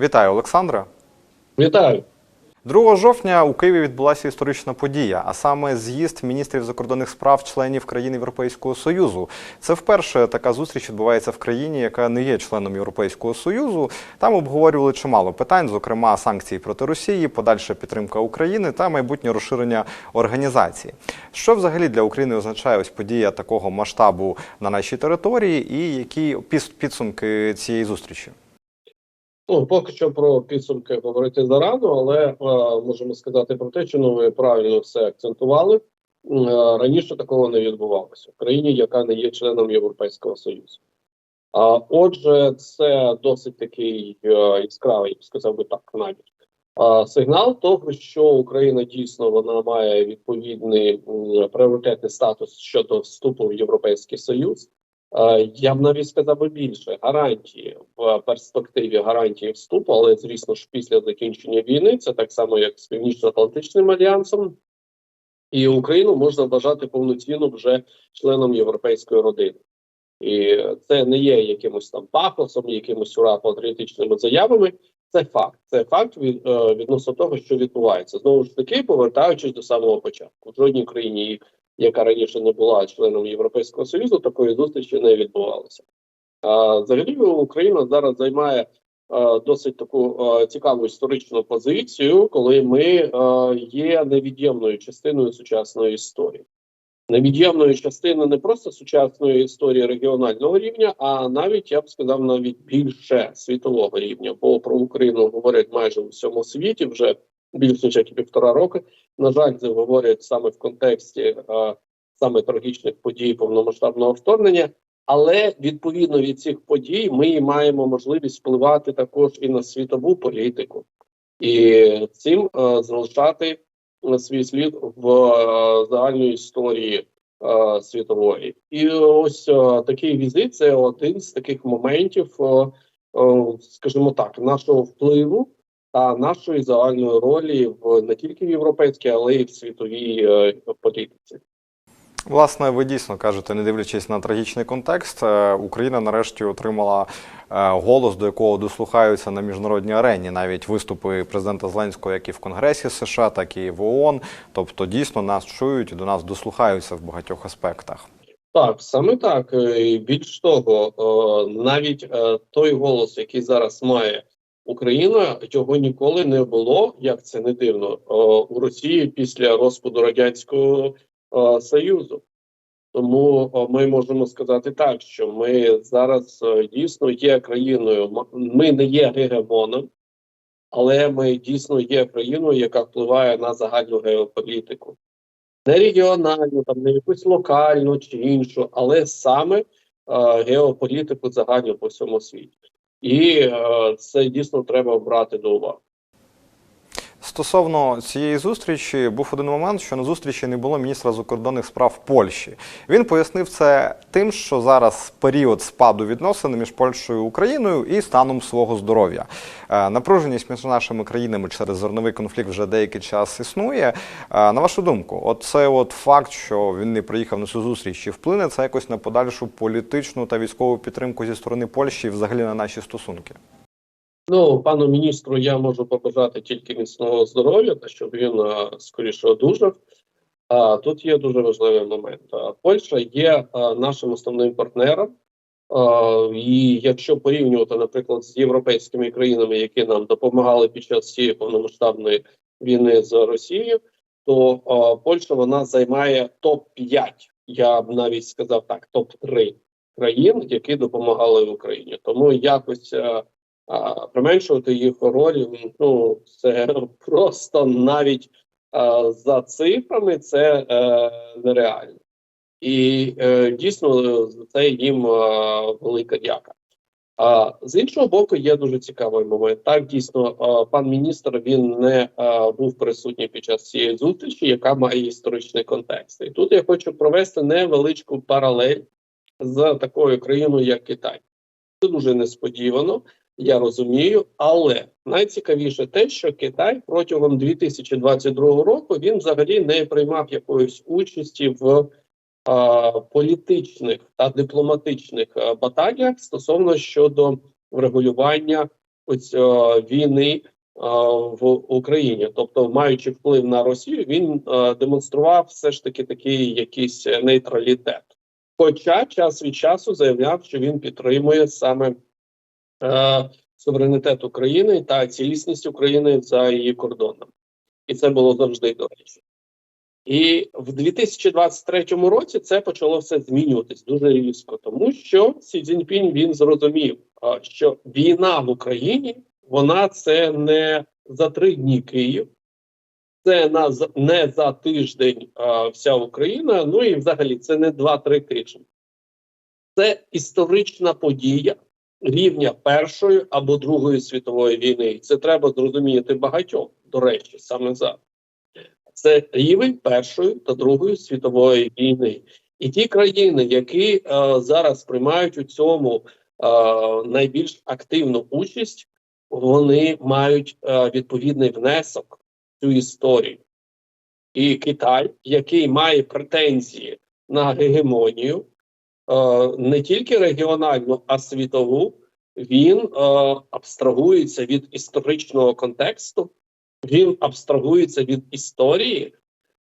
Вітаю, Олександра. Вітаю. 2 жовтня у Києві відбулася історична подія, а саме з'їзд міністрів закордонних справ членів країн Європейського Союзу. Це вперше така зустріч відбувається в країні, яка не є членом Європейського Союзу. Там обговорювали чимало питань, зокрема санкції проти Росії, подальша підтримка України та майбутнє розширення організації. Що взагалі для України означає ось подія такого масштабу на нашій території, і які підсумки цієї зустрічі? Ну поки що про підсумки говорити зарано, але е, можемо сказати про те, що ну, ви правильно все акцентували. Е, раніше такого не відбувалося в країні, яка не є членом Європейського Союзу. А отже, це досить такий е, яскравий, я б сказав би так, навіть е, сигнал того, що Україна дійсно вона має відповідний м, пріоритетний статус щодо вступу в Європейський Союз. Е, Я б навіть сказав би більше гарантії в перспективі гарантії вступу, але звісно ж після закінчення війни це так само, як з Північно-Атлантичним альянсом, і Україну можна вважати повноцінно вже членом європейської родини. І це не є якимось там пафосом, якимось ура патріотичними заявами. Це факт. Це факт від, е, відносно того, що відбувається. Знову ж таки, повертаючись до самого початку, в жодній країні, яка раніше не була членом Європейського Союзу, такої зустрічі не відбувалося. Взагалі, Україна зараз займає досить таку цікаву історичну позицію, коли ми є невід'ємною частиною сучасної історії. Невід'ємною частиною не просто сучасної історії регіонального рівня, а навіть я б сказав, навіть більше світового рівня. Бо про Україну говорять майже у всьому світі вже більше ніж півтора роки. На жаль, це говорять саме в контексті е, саме трагічних подій повномасштабного вторгнення. Але відповідно від цих подій ми маємо можливість впливати також і на світову політику, і цим е, залишати свій слід в е, загальній історії е, світової. І ось е, такий візит це один з таких моментів, е, е, скажімо так, нашого впливу та нашої загальної ролі в не тільки в європейській, але й в світовій е, політиці. Власне, ви дійсно кажете, не дивлячись на трагічний контекст, е, Україна нарешті отримала е, голос, до якого дослухаються на міжнародній арені. Навіть виступи президента Зеленського, як і в Конгресі США, так і в ООН. Тобто, дійсно нас чують і до нас дослухаються в багатьох аспектах. Так, саме так. І Більш того, навіть той голос, який зараз має Україна, його ніколи не було, як це не дивно, е, у Росії після розпаду радянського е, союзу. Тому е, ми можемо сказати так, що ми зараз дійсно є країною. Ми не є гегемоном, але ми дійсно є країною, яка впливає на загальну геополітику не регіональну, там не якусь локальну чи іншу, але саме геополітику загальну по всьому світі. І е, це дійсно треба брати до уваги. Стосовно цієї зустрічі, був один момент, що на зустрічі не було міністра закордонних справ Польщі. Він пояснив це тим, що зараз період спаду відносин між Польщею і Україною і станом свого здоров'я. Е, Напруженість між нашими країнами через зерновий конфлікт вже деякий час існує. Е, На вашу думку, от це от факт, що він не приїхав на цю зустріч, чи вплине це якось на подальшу політичну та військову підтримку зі сторони Польщі і взагалі на наші стосунки? Ну, пану міністру, я можу побажати тільки міцного здоров'я, та щоб він е, скоріше одужав. А тут є дуже важливий момент. А, Польща є е, нашим основним партнером. А, І якщо порівнювати, наприклад, з європейськими країнами, які нам допомагали під час цієї повномасштабної війни з Росією, то а, Польща вона займає топ 5 Я б навіть сказав так, топ 3 країн, які допомагали Україні. Тому якось е, а, применшувати їх роль, ну це просто навіть а, за цифрами це е, нереально. І е, дійсно за це їм е, велика дяка. А з іншого боку, є дуже цікавий момент. Так, дійсно, е, пан міністр він не е, був присутній під час цієї зустрічі, яка має історичний контекст. І тут я хочу провести невеличку паралель з такою країною, як Китай. Це дуже несподівано, я розумію, але найцікавіше те, що Китай протягом 2022 року він взагалі не приймав якоїсь участі в а, політичних та дипломатичних а, баталіях стосовно щодо врегулювання ось е, війни е, в Україні, тобто маючи вплив на Росію, він е, демонстрував все ж таки такий якийсь нейтралітет. Хоча час від часу заявляв, що він підтримує саме суверенітет України та цілісність України за її кордоном, і це було завжди до речі. І в 2023 році це почало все змінюватись дуже різко, тому що Сі Цзіньпінь він зрозумів, що війна в Україні вона це не за три дні Київ, це на не за тиждень а, вся Україна. Ну і взагалі це не два-три тижні. Це історична подія рівня Першої або Другої світової війни. І це треба зрозуміти багатьом, до речі, саме зараз. Це рівень Першої та Другої світової війни. І ті країни, які е, зараз приймають у цьому е, найбільш активну участь, вони мають е, відповідний внесок в цю історію. І Китай, який має претензії на гегемонію, не тільки регіональну, а світову, він е, абстрагується від історичного контексту, він абстрагується від історії,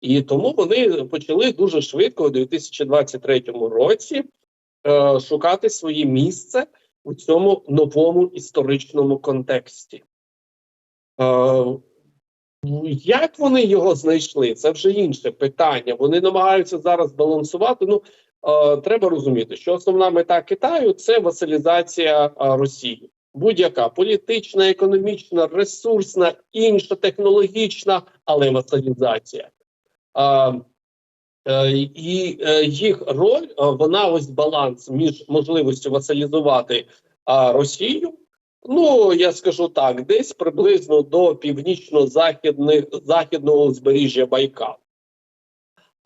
і тому вони почали дуже швидко у 2023 році е, шукати своє місце у цьому новому історичному контексті. Е, як вони його знайшли? Це вже інше питання. Вони намагаються зараз балансувати. Ну е, треба розуміти, що основна мета Китаю це васалізація е, Росії. Будь-яка політична, економічна, ресурсна, інша технологічна, але васалізація. А, е, і е, їх роль е, вона ось баланс між можливістю васалізувати а, Росію. Ну я скажу так, десь приблизно до північно-західних західного узбережжя Байкал.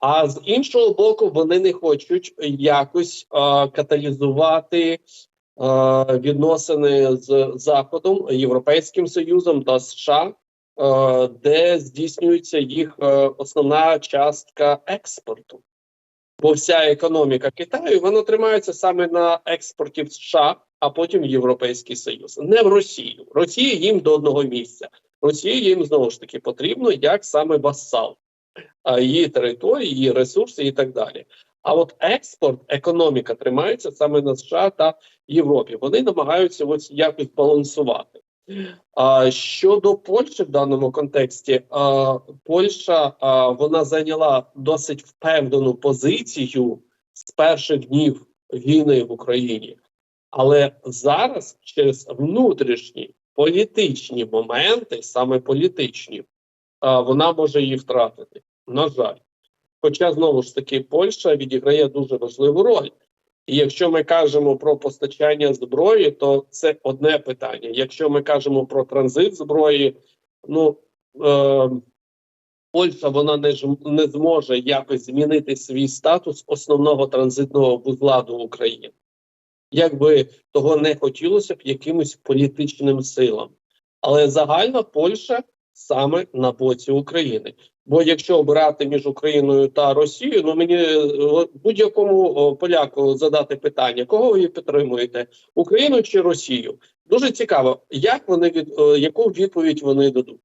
А з іншого боку, вони не хочуть якось а, каталізувати а, відносини з Заходом, Європейським Союзом та США, а, де здійснюється їх а, основна частка експорту. Бо вся економіка Китаю вона тримається саме на експорті в США, а потім Європейський Союз, не в Росію. Росія їм до одного місця. Росія їм знову ж таки потрібно як саме вассал а, її території, її ресурси і так далі. А от експорт, економіка тримається саме на США та Європі. Вони намагаються ось якось балансувати. А щодо Польщі в даному контексті, а, Польща а, вона зайняла досить впевнену позицію з перших днів війни в Україні, але зараз через внутрішні політичні моменти, саме політичні, вона може її втратити. На жаль. Хоча знову ж таки Польща відіграє дуже важливу роль. І якщо ми кажемо про постачання зброї, то це одне питання. Якщо ми кажемо про транзит зброї, ну е, Польща вона не, не зможе якось змінити свій статус основного транзитного вузла до України. Як би того не хотілося б якимось політичним силам. Але загальна Польща саме на боці України. Бо якщо обирати між Україною та Росією, ну мені е, будь-якому поляку задати питання, кого ви підтримуєте, Україну чи Росію? Дуже цікаво, як вони від е, яку відповідь вони дадуть.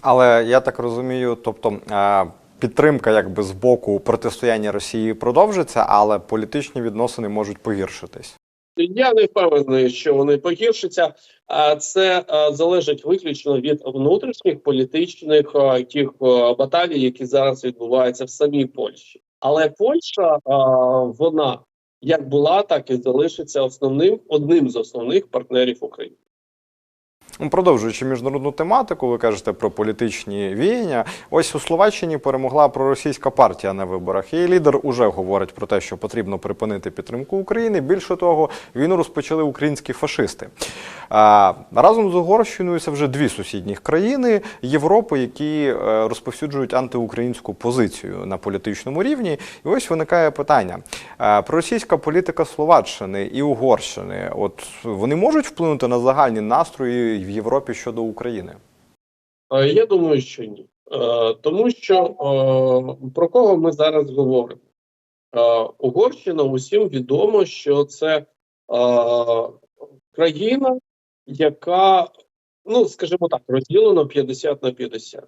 Але я так розумію, тобто е, підтримка якби з боку протистояння Росії продовжиться, але політичні відносини можуть погіршитись. Я не впевнений, що вони погіршаться. А це залежить виключно від внутрішніх політичних тих баталій, які зараз відбуваються в самій Польщі. Але Польща вона як була, так і залишиться основним одним з основних партнерів України. Ну, Продовжуючи міжнародну тематику, ви кажете про політичні віяння. Ось у Словаччині перемогла проросійська партія на виборах. Її лідер уже говорить про те, що потрібно припинити підтримку України. Більше того, війну розпочали українські фашисти. Разом з Угорщиною це вже дві сусідніх країни Європи, які е, розповсюджують антиукраїнську позицію на політичному рівні. І ось виникає питання: проросійська політика Словаччини і Угорщини, от вони можуть вплинути на загальні настрої в Європі щодо України? Я думаю, що ні. Тому що про кого ми зараз говоримо? Угорщина усім відомо, що це країна, яка, ну скажімо так, розділена 50 на 50.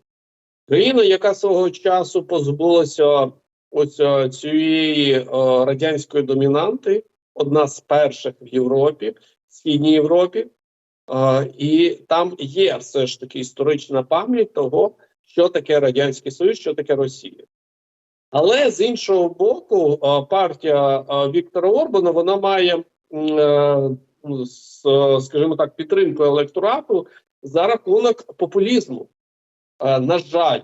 Країна, яка свого часу позбулася ось е, цієї е, радянської домінанти, одна з перших в Європі, в Східній Європі, е, і там є все ж таки історична пам'ять того, що таке Радянський Союз, що таке Росія. Але з іншого боку, партія Віктора Орбана вона має, скажімо так, підтримку електорату за рахунок популізму. Е, На жаль,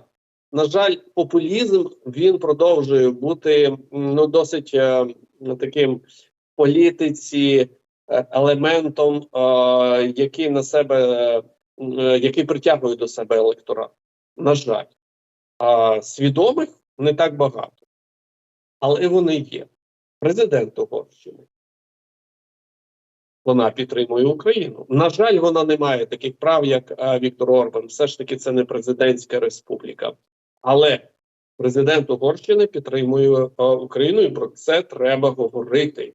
на жаль, популізм він продовжує бути ну досить е, таким політиці е, елементом, е, який на себе е, який притягує до себе електорат. На жаль, а свідомих не так багато, але вони є. Президент Угорщини. Вона підтримує Україну. На жаль, вона не має таких прав, як е, Віктор Орбан. Все ж таки, це не президентська республіка. Але президент Угорщини підтримує е, Україну, і про це треба говорити.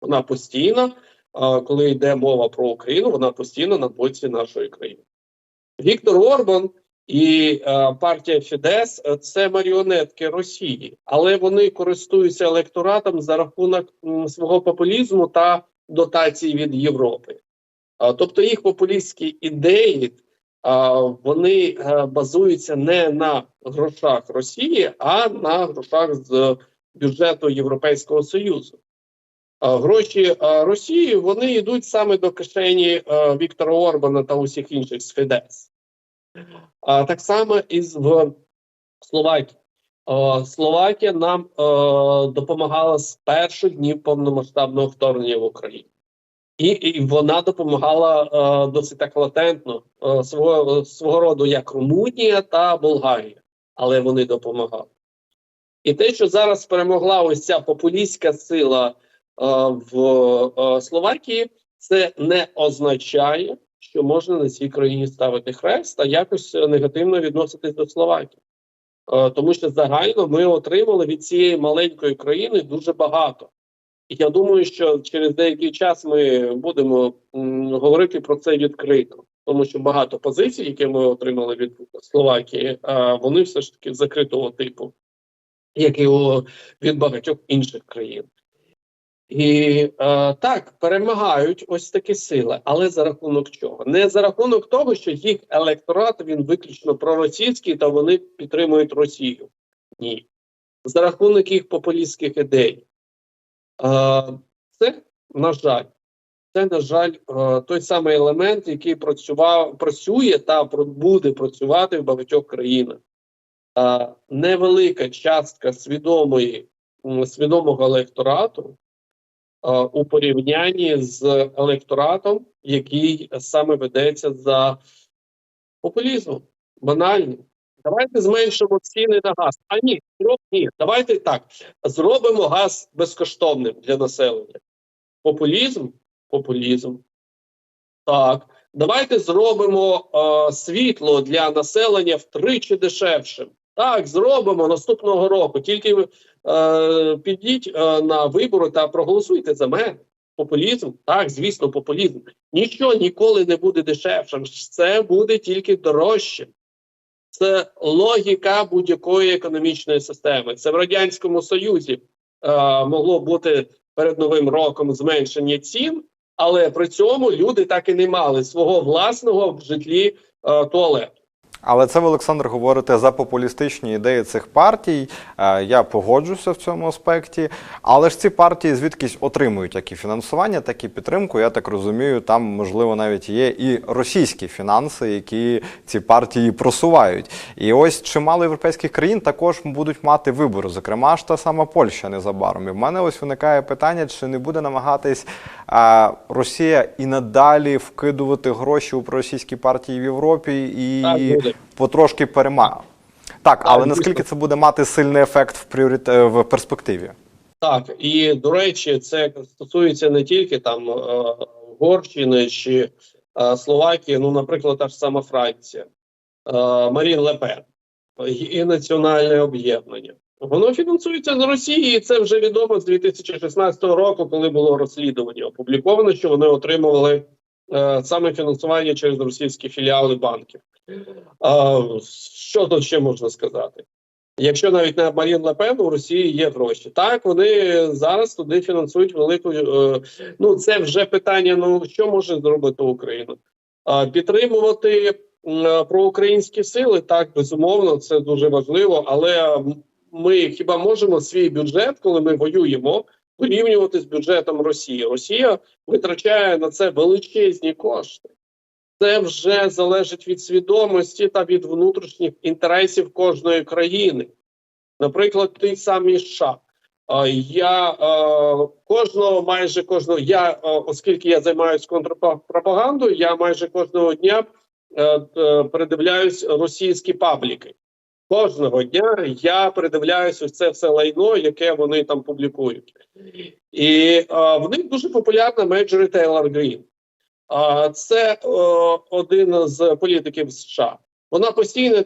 Вона постійно, е, коли йде мова про Україну, вона постійно на боці нашої країни. Віктор Орбан і партія Фідес це маріонетки Росії, але вони користуються електоратом за рахунок свого популізму та дотацій від Європи. Тобто їх популістські ідеї вони е, базуються не на грошах Росії, а на грошах з бюджету Європейського Союзу. Гроші Росії вони йдуть саме до кишені е, Віктора Орбана та усіх інших з Фідес. Так само і в Словакії. Е, Словакія нам е, допомагала з перших днів повномасштабного вторгнення в Україну. І, і вона допомагала е, досить так латентно е, свого, свого роду як Румунія та Болгарія, але вони допомагали. І те, що зараз перемогла ось ця популістська сила е, в е, Словакії, це не означає, що можна на цій країні ставити хрест та якось негативно відноситись до Словакії. Е, Тому що загально ми отримали від цієї маленької країни дуже багато. І я думаю, що через деякий час ми будемо говорити про це відкрито, тому що багато позицій, які ми отримали від Словакії, вони все ж таки закритого типу, як і від багатьох інших країн. І е, так перемагають ось такі сили, але за рахунок чого? Не за рахунок того, що їх електорат він виключно проросійський та вони підтримують Росію. Ні. За рахунок їх популістських ідей. Е, це, на жаль, це, на жаль, е, той самий елемент, який працював, працює та буде працювати в багатьох країнах. Е, невелика частка свідомої, свідомого електорату у порівнянні з електоратом, який саме ведеться за популізмом. Банально. Давайте зменшимо ціни на газ. А ні, ні, давайте так. Зробимо газ безкоштовним для населення. Популізм? Популізм. Так. Давайте зробимо е, світло для населення втричі дешевшим. Так, зробимо наступного року. Тільки е, підіть е, на вибори та проголосуйте за мене. Популізм? Так, звісно, популізм. Нічого ніколи не буде дешевшим. Це буде тільки дорожче. Це логіка будь-якої економічної системи. Це в радянському союзі е, могло бути перед новим роком зменшення цін, але при цьому люди так і не мали свого власного в житлі е, туалету. Але це Олександр, говорите за популістичні ідеї цих партій. Е, Я погоджуся в цьому аспекті. Але ж ці партії звідкись отримують як і фінансування, так і підтримку. Я так розумію, там можливо навіть є і російські фінанси, які ці партії просувають. І ось чимало європейських країн також будуть мати вибори, зокрема ж та сама Польща незабаром. І в мене ось виникає питання, чи не буде намагатись е, Росія і надалі вкидувати гроші у проросійські партії в Європі і. Потрошки перема. Так, але наскільки це буде мати сильний ефект в пріорит... е, в перспективі? Так, і до речі, це стосується не тільки там е, Угорщини чи е, Словакії, ну, наприклад, та ж сама Франція, Марін Лепен і національне об'єднання. Воно фінансується з Росії, і це вже відомо з 2016 року, коли було розслідування опубліковано, що вони отримували саме фінансування через російські філіали банків. Що тут ще можна сказати? Якщо навіть на Марін Лепен у Росії є гроші, так вони зараз туди фінансують велику. Е, ну це вже питання. Ну що може зробити Україна? Підтримувати е, проукраїнські сили, так безумовно, це дуже важливо. Але ми хіба можемо свій бюджет, коли ми воюємо, порівнювати з бюджетом Росії? Росія витрачає на це величезні кошти. Це вже залежить від свідомості та від внутрішніх інтересів кожної країни. Наприклад, той самий США. Я е, кожного, майже кожного, я, оскільки я займаюся контрпропагандою, я майже кожного дня е, е, передивляюсь російські пабліки. Кожного дня я передивляюсь ось це все лайно, яке вони там публікують. І е, в них дуже популярна Меджері Тейлор Грін. А це е, один з політиків США. Вона постійно е,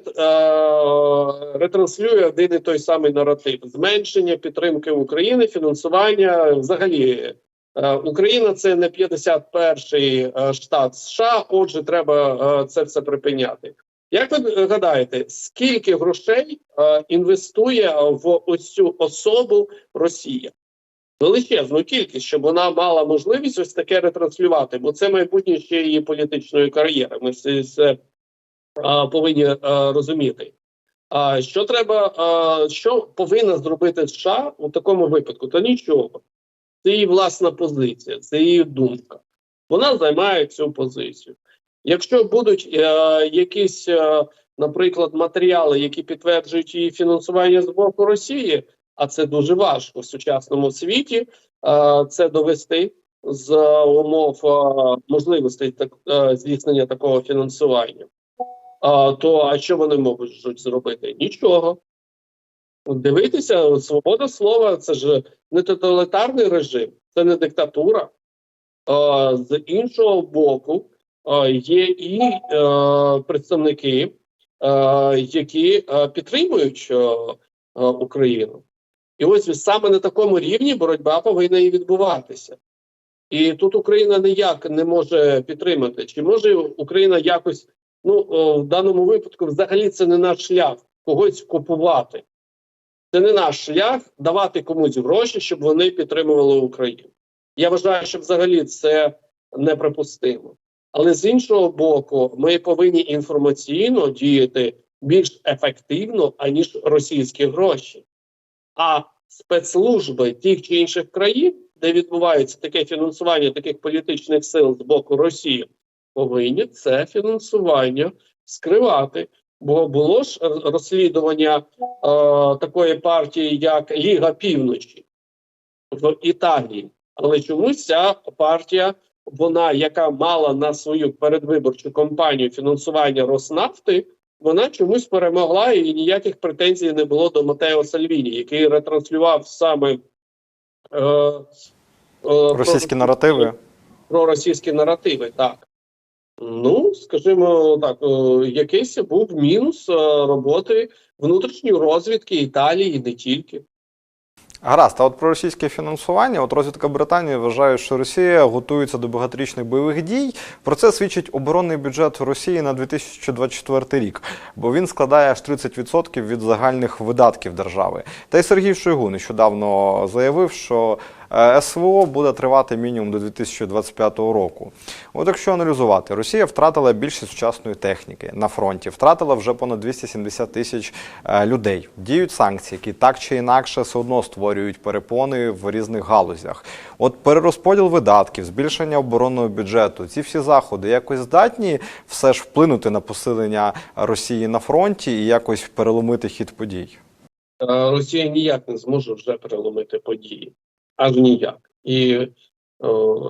ретранслює один і той самий наратив: зменшення підтримки України, фінансування. Взагалі, е, Україна це не 51-й е, штат США. Отже, треба е, це все припиняти. Як ви гадаєте, скільки грошей е, інвестує в ось цю особу Росія? величезну кількість, щоб вона мала можливість ось таке ретранслювати, бо це майбутнє ще її політичної кар'єри. Ми все, все а, повинні а, розуміти. А що треба, а, що повинна зробити США у такому випадку? Та нічого. Це її власна позиція, це її думка. Вона займає цю позицію. Якщо будуть е, якісь, е, наприклад, матеріали, які підтверджують її фінансування з боку Росії, а це дуже важко в сучасному світі. е, Це довести з умов е, можливостей так е, здійснення такого фінансування. А, То а що вони можуть зробити? Нічого. Дивитися, свобода слова це ж не тоталітарний режим, це не диктатура. А, З іншого боку, є і е, представники, е, які е, підтримують Україну. І ось саме на такому рівні боротьба повинна і відбуватися. І тут Україна ніяк не може підтримати. Чи може Україна якось, ну в даному випадку, взагалі це не наш шлях когось купувати. Це не наш шлях давати комусь гроші, щоб вони підтримували Україну. Я вважаю, що взагалі це неприпустимо. Але з іншого боку, ми повинні інформаційно діяти більш ефективно, аніж російські гроші. А спецслужби тих чи інших країн, де відбувається таке фінансування таких політичних сил з боку Росії, повинні це фінансування скривати. Бо було ж розслідування е, такої партії, як Ліга Півночі в Італії, але чомусь ця партія, вона яка мала на свою передвиборчу кампанію фінансування Роснафти, вона чомусь перемогла і ніяких претензій не було до Матео Сальвіні, який ретранслював саме е, е, Російські про, наративи. про російські наративи, так. Ну, скажімо так, е, якийсь був мінус е, роботи внутрішньої розвідки Італії і не тільки. Гаразд, а от про російське фінансування, от розвідка Британії вважає, що Росія готується до багаторічних бойових дій. Про це свідчить оборонний бюджет Росії на 2024 рік, бо він складає аж 30% від загальних видатків держави. Та й Сергій Шойгу нещодавно заявив, що СВО буде тривати мінімум до 2025 року. От якщо аналізувати, Росія втратила більшість сучасної техніки на фронті, втратила вже понад 270 тисяч е, людей. Діють санкції, які так чи інакше все одно створюють перепони в різних галузях. От перерозподіл видатків, збільшення оборонного бюджету, ці всі заходи якось здатні все ж вплинути на посилення Росії на фронті і якось переломити хід подій. Е, Росія ніяк не зможе вже переломити події. Аж ніяк. І е,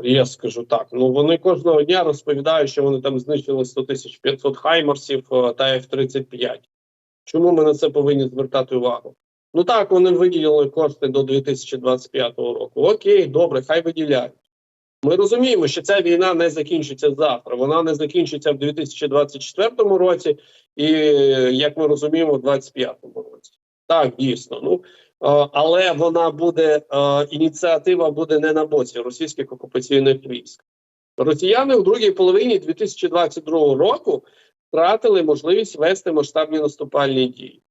я скажу так: ну вони кожного дня розповідають, що вони там знищили 100 тисяч 500 хаймерсів е, та F-35. Чому ми на це повинні звертати увагу? Ну так, вони виділили кошти до 2025 року. Окей, добре, хай виділяють. Ми розуміємо, що ця війна не закінчиться завтра. Вона не закінчиться в 2024 році, і як ми розуміємо, в 2025 році. Так, дійсно. Ну але вона буде е, ініціатива буде не на боці російських окупаційних військ. Росіяни у другій половині 2022 року втратили можливість вести масштабні наступальні дії.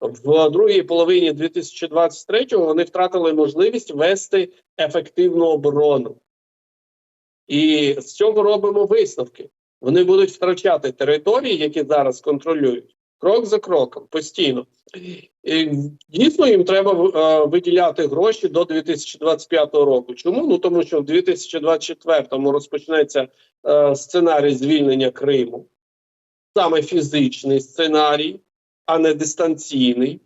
В другій половині 2023 вони втратили можливість вести ефективну оборону. І з цього робимо висновки. Вони будуть втрачати території, які зараз контролюють, крок за кроком, постійно. І, дійсно, їм треба е, виділяти гроші до 2025 року. Чому? Ну тому що в 2024 розпочнеться е, сценарій звільнення Криму, саме фізичний сценарій, а не дистанційний.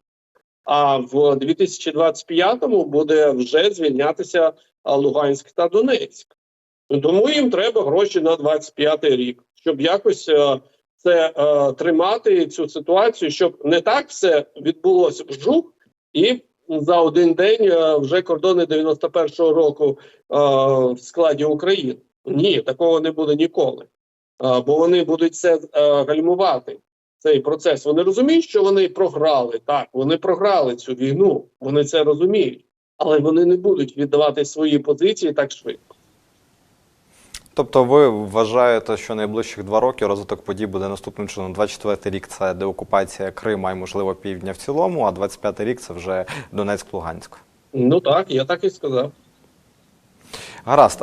А в 2025-му буде вже звільнятися Луганськ та Донецьк. Тому їм треба гроші на 25-й рік, щоб якось е, це е, тримати цю ситуацію, щоб не так все відбулося вжух, і за один день е, вже кордони 91-го року е, в складі України. Ні, такого не буде ніколи. Е, бо вони будуть це е, гальмувати. Цей процес. Вони розуміють, що вони програли. Так, вони програли цю війну, вони це розуміють, але вони не будуть віддавати свої позиції так швидко. Тобто ви вважаєте, що найближчих два роки розвиток подій буде наступним чином. 24 рік це деокупація Крима і, можливо, півдня в цілому, а 25 рік це вже Донецьк-Луганськ. Ну так, я так і сказав. Гаразд,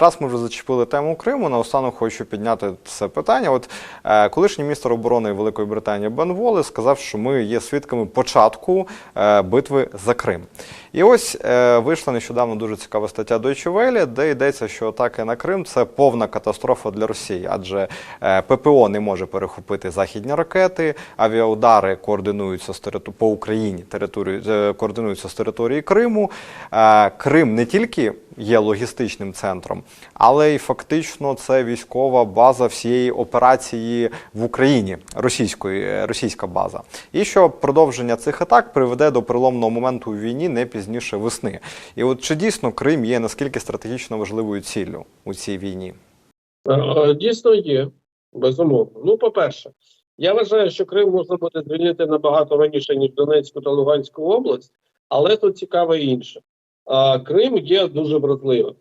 раз ми вже зачепили тему Криму, наостанок хочу підняти це питання. От е, колишній міністр оборони Великої Британії Бен Волес сказав, що ми є свідками початку е, битви за Крим. І ось е, вийшла нещодавно дуже цікава стаття Deutsche де йдеться, що атаки на Крим це повна катастрофа для Росії, адже ППО не може перехопити західні ракети, авіаудари координуються з териту- по Україні, території е, координуються з території Криму. Крим не тільки є логістичним центром, але й фактично це військова база всієї операції в Україні, російської е, російська база. І що продовження цих атак приведе до переломного моменту у війні не пізніше весни. І от чи дійсно Крим є наскільки стратегічно важливою ціллю у цій війні? Е, е, Дійсно є, безумовно. Ну, по-перше, я вважаю, що Крим можна буде звільнити набагато раніше, ніж Донецьку та Луганську область, але тут цікаве інше. Крим є дуже вразливим.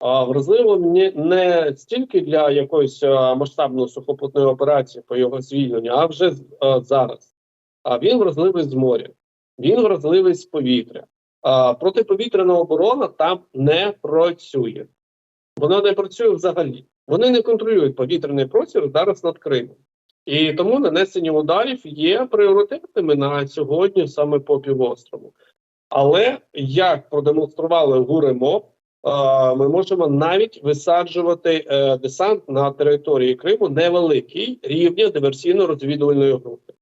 Вразливим не, стільки для якоїсь масштабної сухопутної операції по його звільненню, а вже зараз. А він вразливий з моря, він вразливий з повітря. Протиповітряна оборона там не працює. Вона не працює взагалі. Вони не контролюють повітряний простір зараз над Кримом. І тому нанесення ударів є пріоритетними на сьогодні саме по півострову. Але як продемонстрували ГУРЕМО, ми можемо навіть висаджувати е, десант на території Криму невеликий рівня диверсійно-розвідувальної групи.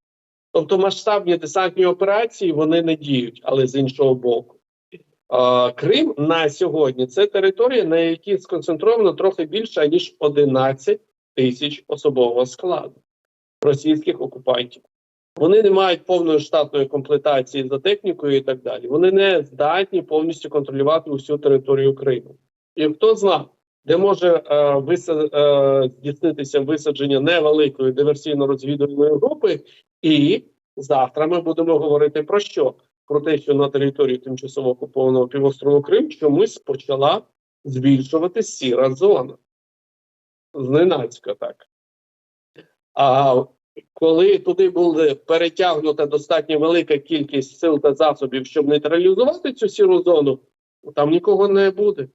Тобто масштабні десантні операції вони не діють, але з іншого боку. Крим на сьогодні це територія, на якій сконцентровано трохи більше ніж 11 тисяч особового складу російських окупантів. Вони не мають повної штатної комплектації за технікою і так далі. Вони не здатні повністю контролювати усю територію Криму. І хто знає, де може е, виса, е, здійснитися висадження невеликої диверсійно-розвідувальної групи, і завтра ми будемо говорити про що? Про те, що на території тимчасово окупованого півострову Крим чомусь почала збільшувати сіра зона. Зненацька так. А коли туди буде перетягнута достатньо велика кількість сил та засобів, щоб нейтралізувати цю сіру зону, там нікого не буде.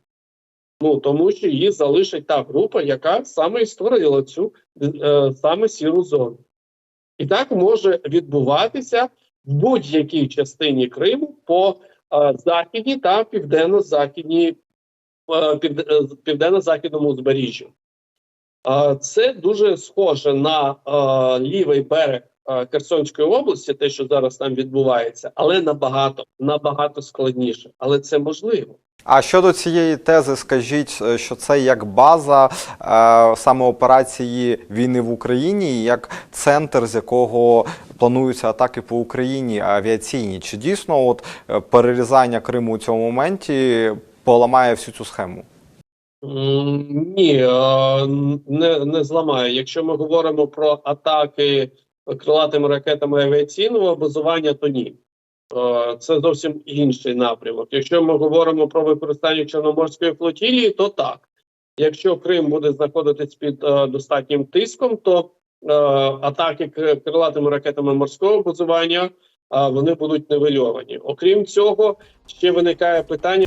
Ну тому що її залишить та група, яка саме і створила цю е, саме сіру зону. І так може відбуватися в будь-якій частині Криму по е, західній та південно-західній е, е, південно-західному узбережжю. Це дуже схоже на лівий берег Херсонської області, те, що зараз там відбувається, але набагато набагато складніше. Але це можливо. А щодо цієї тези, скажіть, е, що це як база е, саме операції війни в Україні, як центр, з якого плануються атаки по Україні авіаційні. Чи дійсно от е, перерізання Криму у цьому моменті поламає всю цю схему? Ні, е, не, не зламає. Якщо ми говоримо про атаки крилатими ракетами авіаційного базування, то ні. Е, Це зовсім інший напрямок. Якщо ми говоримо про використання Чорноморської флотілії, то так. Якщо Крим буде знаходитись під е, достатнім тиском, то атаки крилатими ракетами морського базування е, вони будуть нивельовані. Окрім цього, ще виникає питання.